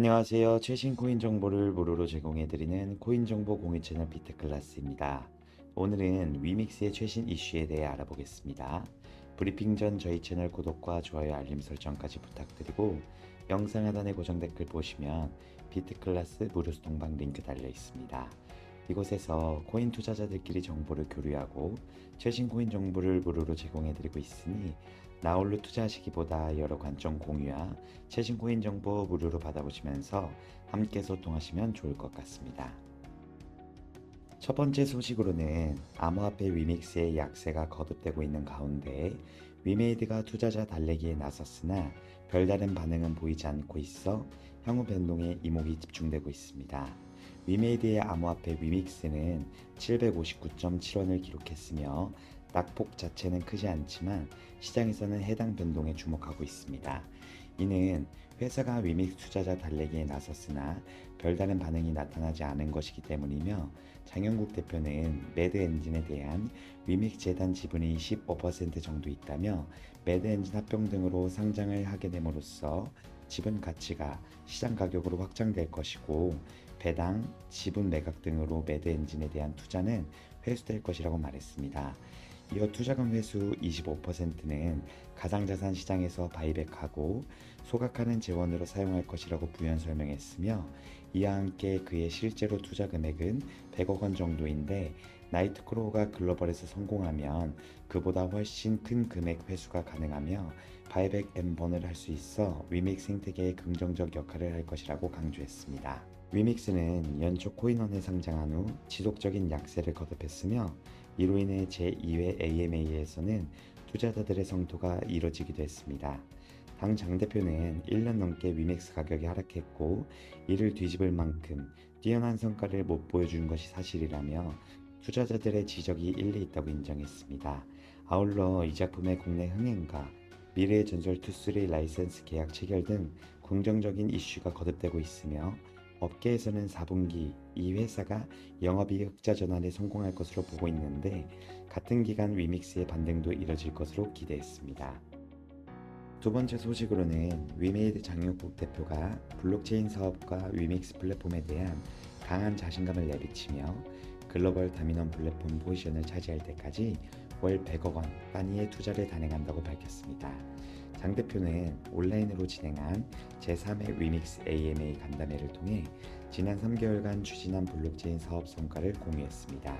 안녕하세요. 최신 코인 정보를 무료로 제공해드리는 코인 정보 공유 채널 비트클라스입니다. 오늘은 위믹스의 최신 이슈에 대해 알아보겠습니다. 브리핑 전 저희 채널 구독과 좋아요 알림 설정까지 부탁드리고 영상 하단에 고정 댓글 보시면 비트클라스 무료 소통방 링크 달려 있습니다. 이곳에서 코인 투자자들끼리 정보를 교류하고 최신 코인 정보를 무료로 제공해드리고 있으니 나홀로 투자하시기보다 여러 관점 공유와 최신 코인 정보 무료로 받아보시면서 함께 소통하시면 좋을 것 같습니다. 첫 번째 소식으로는 암호화폐 위믹스의 약세가 거듭되고 있는 가운데 위메이드가 투자자 달래기에 나섰으나 별다른 반응은 보이지 않고 있어 향후 변동에 이목이 집중되고 있습니다. 위메이드의 암호화폐 위믹스는 759.7원을 기록했으며 낙폭 자체는 크지 않지만 시장에서는 해당 변동에 주목하고 있습니다. 이는 회사가 위믹스 투자자 달래기에 나섰으나 별다른 반응이 나타나지 않은 것이기 때문이며 장영국 대표는 매드 엔진에 대한 위믹스 재단 지분이 15% 정도 있다며 매드 엔진 합병 등으로 상장을 하게 됨으로써 지분 가치가 시장 가격으로 확장될 것이고 배당, 지분 매각 등으로 매드 엔진에 대한 투자는 회수될 것이라고 말했습니다. 이어 투자금 회수 25%는 가상자산 시장에서 바이백하고 소각하는 재원으로 사용할 것이라고 부연 설명했으며 이와 함께 그의 실제로 투자 금액은 100억 원 정도인데 나이트크로우가 글로벌에서 성공하면 그보다 훨씬 큰 금액 회수가 가능하며 바이백 M번을 할 수 있어 위믹 생태계에 긍정적 역할을 할 것이라고 강조했습니다. 위믹스는 연초 코인원에 상장한 후 지속적인 약세를 거듭했으며 이로 인해 제2회 AMA에서는 투자자들의 성토가 이뤄지기도 했습니다. 당 장대표는 1년 넘게 위맥스 가격이 하락했고 이를 뒤집을 만큼 뛰어난 성과를 못 보여준 것이 사실이라며 투자자들의 지적이 일리 있다고 인정했습니다. 아울러 이 작품의 국내 흥행과 미래의 전설 투3 라이센스 계약 체결 등 긍정적인 이슈가 거듭되고 있으며 업계에서는 4분기 이 회사가 영업이익 흑자 전환에 성공할 것으로 보고 있는데 같은 기간 위믹스의 반등도 이뤄질 것으로 기대했습니다. 두 번째 소식으로는 위메이드 장용국 대표가 블록체인 사업과 위믹스 플랫폼에 대한 강한 자신감을 내비치며 글로벌 다미넌 플랫폼 포지션을 차지할 때까지 월 100억 원 단위의 투자를 단행한다고 밝혔습니다. 장 대표는 온라인으로 진행한 제3회 위믹스 AMA 간담회를 통해 지난 3개월간 추진한 블록체인 사업 성과를 공유했습니다.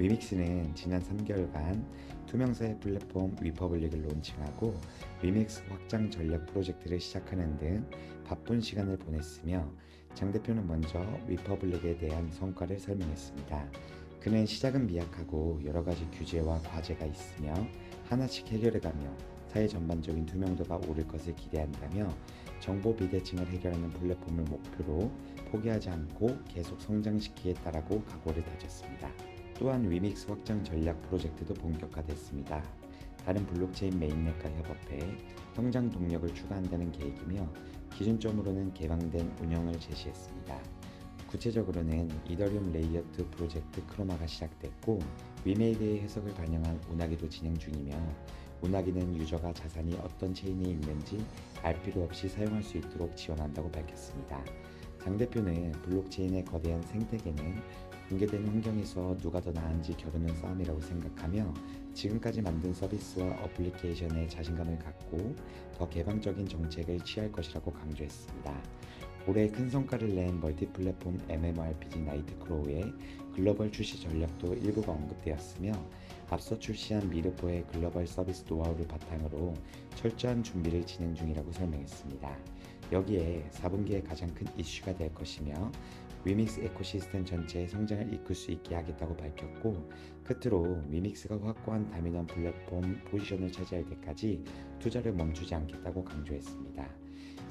위믹스는 지난 3개월간 투명사의 플랫폼 위퍼블릭을 론칭하고 위믹스 확장 전략 프로젝트를 시작하는 등 바쁜 시간을 보냈으며 장 대표는 먼저 위퍼블릭에 대한 성과를 설명했습니다. 그는 시작은 미약하고 여러 가지 규제와 과제가 있으며 하나씩 해결해가며 사회 전반적인 투명도가 오를 것을 기대한다며 정보 비대칭을 해결하는 플랫폼을 목표로 포기하지 않고 계속 성장시키겠다라고 각오를 다졌습니다. 또한 위믹스 확장 전략 프로젝트도 본격화됐습니다. 다른 블록체인 메인넷과 협업해 성장 동력을 추가한다는 계획이며 기준점으로는 개방된 운영을 제시했습니다. 구체적으로는 이더리움 레이어 2 프로젝트 크로마가 시작됐고 위메이드의 해석을 반영한 운하기도 진행 중이며 운하기는 유저가 자산이 어떤 체인에 있는지 알 필요 없이 사용할 수 있도록 지원한다고 밝혔습니다. 장 대표는 블록체인의 거대한 생태계는 공개된 환경에서 누가 더 나은지 겨루는 싸움이라고 생각하며 지금까지 만든 서비스와 어플리케이션에 자신감을 갖고 더 개방적인 정책을 취할 것이라고 강조했습니다. 올해 큰 성과를 낸 멀티 플랫폼 MMORPG 나이트크로우의 글로벌 출시 전략도 일부가 언급되었으며 앞서 출시한 미르포의 글로벌 서비스 노하우를 바탕으로 철저한 준비를 진행 중이라고 설명했습니다. 여기에 4분기에 가장 큰 이슈가 될 것이며 위믹스 에코시스템 전체의 성장을 이끌 수 있게 하겠다고 밝혔고 끝으로 위믹스가 확고한 다미넌 플랫폼 포지션을 차지할 때까지 투자를 멈추지 않겠다고 강조했습니다.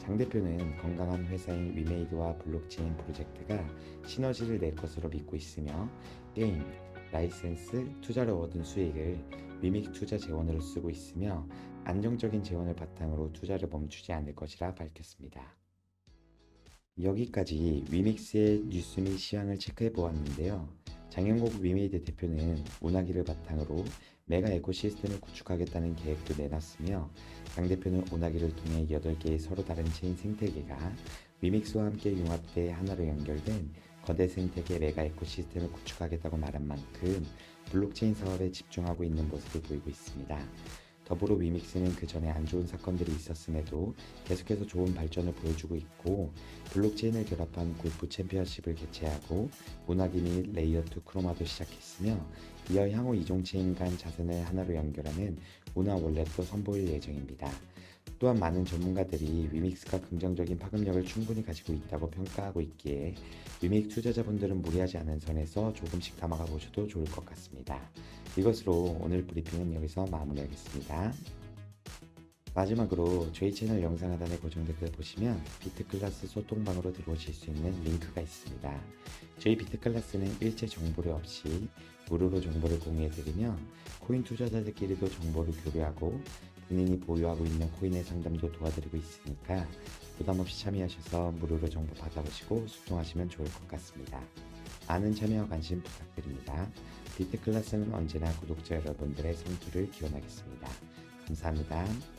장 대표는 건강한 회사인 위메이드와 블록체인 프로젝트가 시너지를 낼 것으로 믿고 있으며 게임, 라이센스, 투자로 얻은 수익을 위믹 투자 재원으로 쓰고 있으며 안정적인 재원을 바탕으로 투자를 멈추지 않을 것이라 밝혔습니다. 여기까지 위믹스의 뉴스 및 시황을 체크해 보았는데요. 장영국 위메이드 대표는 운하기를 바탕으로 메가 에코시스템을 구축하겠다는 계획도 내놨으며 장 대표는 운하기를 통해 8개의 서로 다른 체인 생태계가 위믹스와 함께 융합돼 하나로 연결된 거대 생태계 메가 에코시스템을 구축하겠다고 말한 만큼 블록체인 사업에 집중하고 있는 모습을 보이고 있습니다. 더불어 위믹스는 그 전에 안 좋은 사건들이 있었음에도 계속해서 좋은 발전을 보여주고 있고 블록체인을 결합한 골프 챔피언십을 개최하고 문화기 및 레이어2 크로마도 시작했으며 이어 향후 이종 체인 간 자산을 하나로 연결하는 문화 월렛도 선보일 예정입니다. 또한 많은 전문가들이 위믹스가 긍정적인 파급력을 충분히 가지고 있다고 평가하고 있기에 위믹 투자자분들은 무리하지 않은 선에서 조금씩 담아가 보셔도 좋을 것 같습니다. 이것으로 오늘 브리핑은 여기서 마무리하겠습니다. 마지막으로 저희 채널 영상 하단에 고정 댓글 보시면 비트클래스 소통방으로 들어오실 수 있는 링크가 있습니다. 저희 비트클래스는 일체 정보료 없이 무료로 정보를 공유해드리며 코인 투자자들끼리도 정보를 교류하고 본인이 보유하고 있는 코인의 상담도 도와드리고 있으니까 부담 없이 참여하셔서 무료로 정보 받아보시고 수통하시면 좋을 것 같습니다. 많은 참여와 관심 부탁드립니다. 비트클래스는 언제나 구독자 여러분들의 성투를 기원하겠습니다. 감사합니다.